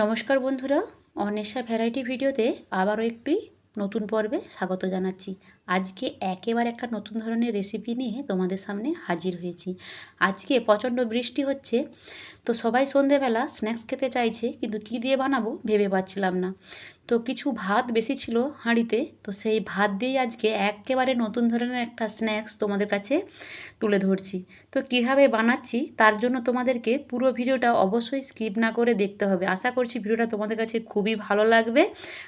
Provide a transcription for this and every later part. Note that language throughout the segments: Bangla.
নমস্কার বন্ধুরা অনেশা ভ্যারাইটি ভিডিওতে আবারও একটি নতুন পর্বে স্বাগত জানাচ্ছি। আজকে একেবারে একটা নতুন ধরনের রেসিপি নিয়ে তোমাদের সামনে হাজির হয়েছি। আজকে প্রচণ্ড বৃষ্টি হচ্ছে, তো সবাই সন্ধেবেলা স্ন্যাক্স খেতে চাইছে, কিন্তু কী দিয়ে বানাবো ভেবে পাচ্ছিলাম না। তো কিছু ভাত বেশি ছিল হাঁড়িতে, তো সেই ভাত দিয়েই আজকে একেবারে নতুন ধরনের একটা স্ন্যাক্স তোমাদের কাছে তুলে ধরছি। তো কীভাবে বানাচ্ছি তার জন্য তোমাদেরকে পুরো ভিডিওটা অবশ্যই স্কিপ না করে দেখতে হবে। আশা করছি ভিডিওটা তোমাদের কাছে খুবই ভালো লাগবে,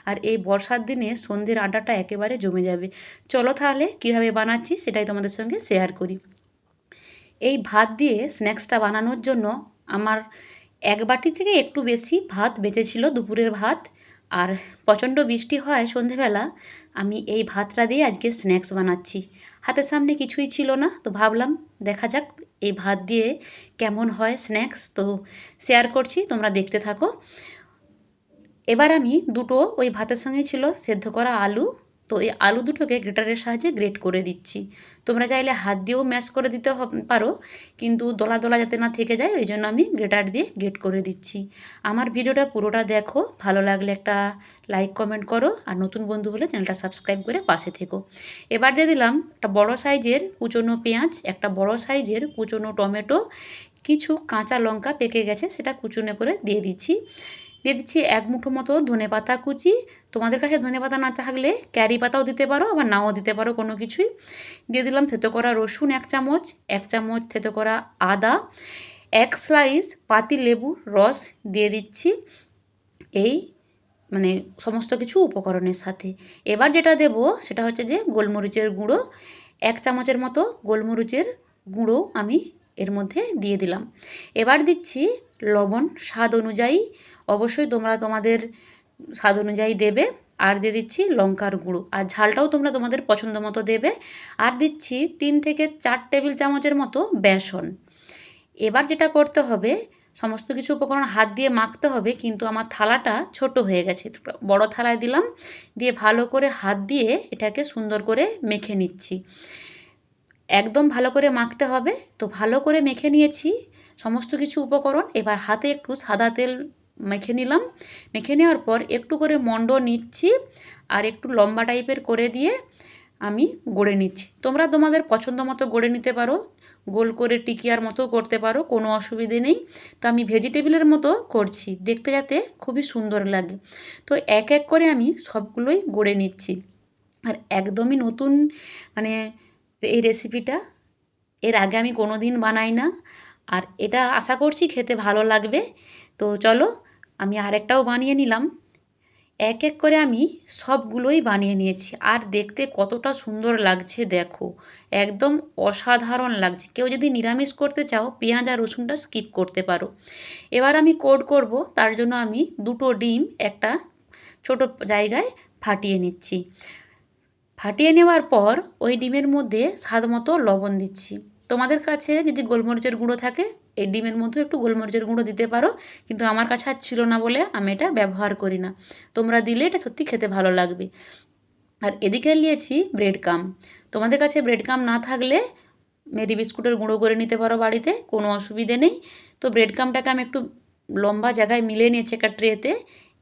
আর এই বর্ষার দিনে সন্ধ্যের আড্ডাটা একেবারে জমে যাবে। চলো তাহলে, কীভাবে বানাচ্ছি সেটাই তোমাদের সঙ্গে শেয়ার করি। এই ভাত দিয়ে স্ন্যাক্সটা বানানোর জন্য আমার এক বাটি থেকে একটু বেশি ভাত বেঁচেছিল, দুপুরের ভাত। আর প্রচণ্ড বৃষ্টি হয় সন্ধেবেলা, আমি এই ভাতটা দিয়ে আজকে স্ন্যাক্স বানাচ্ছি। হাতের সামনে কিছুই ছিল না, তো ভাবলাম দেখা যাক এই ভাত দিয়ে কেমন হয় স্ন্যাক্স তো শেয়ার করছি, তোমরা দেখতে থাকো। এবার আমি দুটো ওই ভাতের সঙ্গে ছিল সেদ্ধ করা আলু তো এই আলু দুটোকে গ্রেটারের সাহায্যে গ্রেট করে দিচ্ছি। তোমরা চাইলে হাত দিয়েও ম্যাশ করে দিতে পারো, কিন্তু দলা দলা যাতে না থেকে যায়, ওই জন্য আমি গ্রেটার দিয়ে গ্রেট করে দিচ্ছি। আমার ভিডিওটা পুরোটা দেখো, ভালো লাগলে একটা লাইক, কমেন্ট করো, আর নতুন বন্ধু হলে চ্যানেলটা সাবস্ক্রাইব করে পাশে থেকো। এবার দিয়ে দিলাম একটা বড় সাইজের কুচনো পেঁয়াজ, একটা বড় সাইজের কুচনো টমেটো, কিছু কাঁচা লঙ্কা পেকে গেছে, সেটা কুচুনে করে দিয়ে দিচ্ছি। দিয়ে দিচ্ছি এক মুঠো মতো ধনে পাতা কুচি। তোমাদের কাছে ধনে পাতা না থাকলে ক্যারি পাতাও দিতে পারো, আবার নাও দিতে পারো কোনো কিছুই। দিয়ে দিলাম থেতো করা রসুন এক চামচ এক চামচ থেতো করা আদা, এক স্লাইস পাতি লেবুর রস দিয়ে দিচ্ছি এই মানে সমস্ত কিছু উপকরণের সাথে। এবার যেটা দেব সেটা হচ্ছে যে গোলমরিচের গুঁড়ো। এক চামচের মতো গোলমরিচের গুঁড়ো আমি এর মধ্যে দিয়ে দিলাম। এবার দিচ্ছি লবণ, স্বাদ অনুযায়ী। অবশ্যই তোমরা তোমাদের স্বাদ অনুযায়ী দেবে। আর দিয়ে দিচ্ছি লঙ্কার গুঁড়ো। আর ঝালটাও তোমরা তোমাদের পছন্দ মতো দেবে। আর দিচ্ছি তিন থেকে চার টেবিল চামচের মতো বেসন। এবার যেটা করতে হবে, সমস্ত কিছু উপকরণ হাত দিয়ে মাখতে হবে, কিন্তু আমার থালাটা ছোট হয়ে গেছে। বড় থালায় দিলাম। দিয়ে ভালো করে হাত দিয়ে এটাকে সুন্দর করে মেখে নিচ্ছি। একদম ভালো করে মাখতে হবে। তো ভালো করে মেখে নিয়েছি। সমস্ত কিছু উপকরণ এবার হাতে একটু সাদা তেল মেখে নিলাম। মেখে নেওয়ার পর একটু করে মণ্ড নিচ্ছি আর একটু লম্বা টাইপের করে দিয়ে আমি গড়ে নিচ্ছি। তোমরা তোমাদের পছন্দ মতো গড়ে নিতে পারো। গোল করে টিকিয়ার মতো করতে পারো, কোনো অসুবিধে নেই। তো আমি ভেজিটেবিলের মতো করছি, দেখতে যাতে খুবই সুন্দর লাগে। তো এক এক করে আমি সবগুলোই গড়ে নিচ্ছি। আর একদমই নতুন মানে এই রেসিপিটা এর আগে আমি কোনো দিন বানাই না। আর এটা আশা করছি খেতে ভালো লাগবে। তো চলো, আমি আরেকটাও বানিয়ে নিলাম। এক এক করে আমি সবগুলোই বানিয়ে নিয়েছি। আর দেখতে কতটা সুন্দর লাগছে দেখো। একদম অসাধারণ লাগছে। কেউ যদি নিরামিষ করতে চাও, পেঁয়াজ আর রসুনটা স্কিপ করতে পারো। এবার আমি কোড করব, তার জন্য আমি দুটো ডিম একটা ছোট জায়গায় ফাটিয়ে নিচ্ছি। ফাটিয়ে নেওয়ার পর ওই ডিমের মধ্যে স্বাদ মতো লবণ দিচ্ছি। তোমাদের কাছে যদি গোলমরিচের গুঁড়ো থাকে, এই ডিমের মধ্যে একটু গোলমরিচের গুঁড়ো দিতে পারো, কিন্তু আমার কাছে আর ছিল না বলে আমি এটা ব্যবহার করি না। তোমরা দিলে এটা সত্যি খেতে ভালো লাগবে। আর এদিকে নিয়েছি ব্রেড কাম তোমাদের কাছে ব্রেড কাম না থাকলে মেরি বিস্কুটের গুঁড়ো করে নিতে পারো বাড়িতে, কোনো অসুবিধে নেই। তো ব্রেড কামটাকে আমি একটু লম্বা জায়গায় মিলে নিয়েছি একটা ট্রেতে।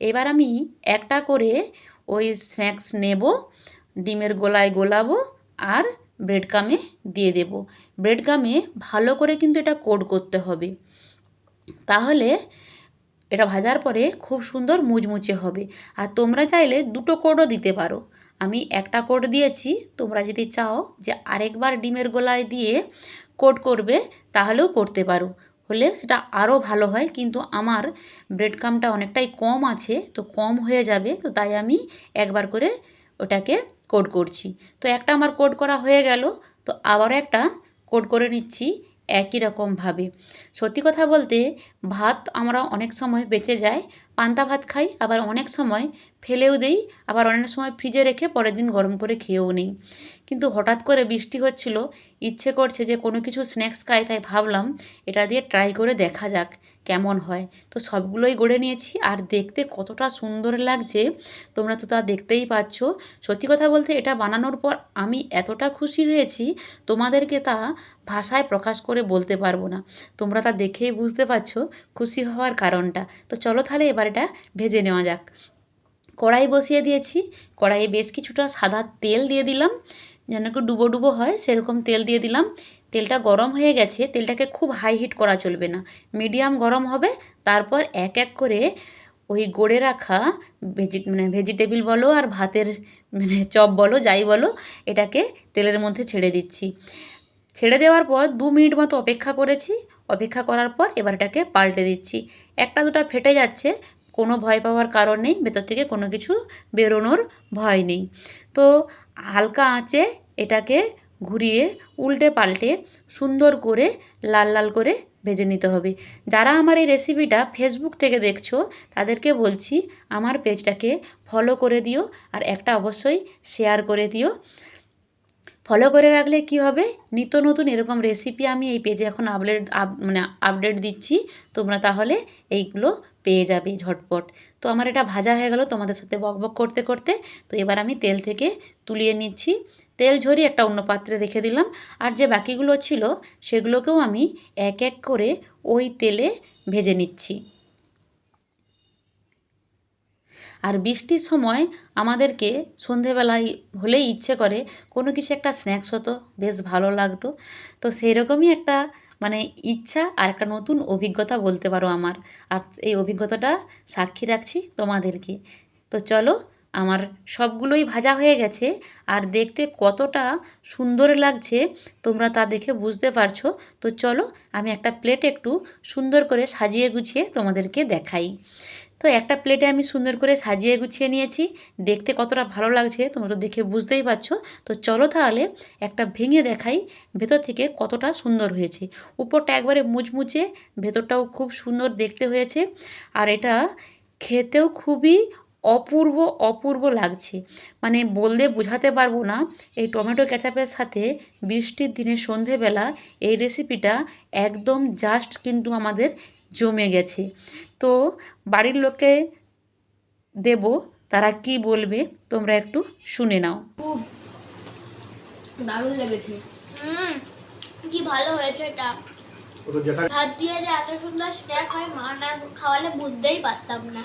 এবার আমি একটা করে ওই স্ন্যাক্স নেব। ডিমের গোলায় গোলাবো আর ব্রেড কামে দিয়ে দেব। ব্রেড কামে ভালো করে কিন্তু এটা কোড করতে হবে। তাহলে এটা ভাজার পরে খুব সুন্দর মুচমুচে হবে। আর তোমরা চাইলে দুটো কোডও দিতে পারো। আমি একটা কোড দিয়েছি, তোমরা যদি চাও যে আরেকবার ডিমের গোলায় দিয়ে কোড করবে, তাহলেও করতে পারো। হলে সেটা আরও ভালো হয়। কিন্তু আমার ব্রেড কামটা অনেকটাই কম আছে, তো কম হয়ে যাবে। তো তাই আমি একবার করে ওটাকে কোড করছি। তো একটা আমার কোড করা হয়ে গেল, তো আবারও একটা কোড করে নিচ্ছি একই রকমভাবে সত্যি কথা বলতে ভাত আমরা অনেক সময় বেঁচে যায় পান্তা ভাত খাই, আবার অনেক সময় ফেলেও দেই, আবার অনেক সময় ফ্রিজে রেখে পরের দিন গরম করে খেয়েও নেই। কিন্তু হঠাৎ করে বৃষ্টি হচ্ছিল, ইচ্ছে করছে যে কোনো কিছু স্ন্যাক্স খাই, তাই ভাবলাম এটা দিয়ে ট্রাই করে দেখা যাক কেমন হয়। তো সবগুলোই গড়ে নিয়েছি, আর দেখতে কতটা সুন্দর লাগছে, তোমরা তো তা দেখতেই পাচ্ছ। সত্যি কথা বলতে এটা বানানোর পর আমি এতটা খুশি হয়েছি, তোমাদেরকে তা ভাষায় প্রকাশ করে বলতে পারব না। তোমরা তা দেখেই বুঝতে পারছ খুশি হওয়ার কারণটা। তো চলো তাহলে এবার এটা ভেজে নেওয়া যাক। কড়াই বসিয়ে দিয়েছি। কড়াইয়ে বেশ কিছুটা সাদা তেল দিয়ে দিলাম। যেন একটু ডুবো ডুবো হয়, সেরকম তেল দিয়ে দিলাম। তেলটা গরম হয়ে গেছে, তেলটাকে খুব হাই হিট করা চলবে না। মিডিয়াম গরম হবে, তারপর এক এক করে ওই গড়ে রাখা ভেজি মানে ভেজিটেবিল বলো আর ভাতের মানে চপ বলো, যাই বলো, এটাকে তেলের মধ্যে ছেড়ে দিচ্ছি। ছেড়ে দেওয়ার পর দু মিনিট মতো অপেক্ষা করেছি। অপেক্ষা করার পর এবার এটাকে পাল্টে দিচ্ছি। একটা দুটো ফেটে যাচ্ছে কোনো ভয় পাওয়ার কারণ নেই, ভেতর থেকে কোনো কিছু বেরোনোর ভয় নেই। তো হালকা আঁচে এটাকে ঘুরিয়ে উল্টে পাল্টে সুন্দর করে লাল লাল করে ভেজে নিতে হবে। যারা আমার এই রেসিপিটা ফেসবুক থেকে দেখছ, তাদেরকে বলছি আমার পেজটাকে ফলো করে দিও আর একটা অবশ্যই শেয়ার করে দিও। ফলো করে রাখলে কি হবে? নিত্য নতুন এরকম রেসিপি আমি এই পেজে এখন আপডেট আপ মানে আপডেট দিচ্ছি। তোমরা তাহলে এইগুলো পেয়ে যাবে ঝটপট। তো আমার এটা ভাজা হয়ে গেল তোমাদের সাথে বকবক করতে করতে। তো এবার আমি তেল থেকে তুলিয়ে নিচ্ছি। তেল ঝরিয়ে একটা অন্য পাত্রে রেখে দিলাম। আর যে বাকিগুলো ছিল সেগুলোকেও আমি এক এক করে ওই তেলে ভেজে নিচ্ছি। আর বৃষ্টির সময় আমাদেরকে সন্ধেবেলায় হলেই ইচ্ছে করে কোনো কিছু একটা স্ন্যাক্স হতো, বেশ ভালো লাগতো। তো সেই রকমই একটা মানে ইচ্ছা আর একটা নতুন অভিজ্ঞতা বলতে পারো আমার। আর এই অভিজ্ঞতাটা সাক্ষী রাখছি তোমাদেরকে। তো চলো, আমার সবগুলোই ভাজা হয়ে গেছে আর দেখতে কতটা সুন্দর লাগছে তোমরা তা দেখে বুঝতে পারছ। তো চলো, আমি একটা প্লেট একটু সুন্দর করে সাজিয়ে গুছিয়ে তোমাদেরকে দেখাই। তো একটা প্লেটে আমি সুন্দর করে সাজিয়ে গুছিয়ে নিয়েছি। দেখতে কতটা ভালো লাগছে তোমরা তো দেখে বুঝতেই পারছ। তো চলো তাহলে একটা ভেঙে দেখাই ভেতর থেকে কতটা সুন্দর হয়েছে। উপরটা একবারে মুচমুচে, ভেতরটাও খুব সুন্দর দেখতে হয়েছে। আর এটা খেতেও খুবই অপূর্ব অপূর্ব লাগছে। মানে বললে বোঝাতে পারব না, এই টমেটো ক্যাচাপের সাথে বৃষ্টির দিনে সন্ধেবেলা এই রেসিপিটা একদম জাস্ট কিন্তু আমাদের জমে গেছে। তো বাড়ির লোককে দেব তারা কি বলবে তোমরা একটু শুনে নাও। খুব দারুণ লেগেছে। হুম কি ভালো হয়েছে এটা। ও তো ভাত দিয়ে যে এত সুন্দর স্ন্যাক হয় মা না খাওয়ালে বুঝতেই পারতাম না।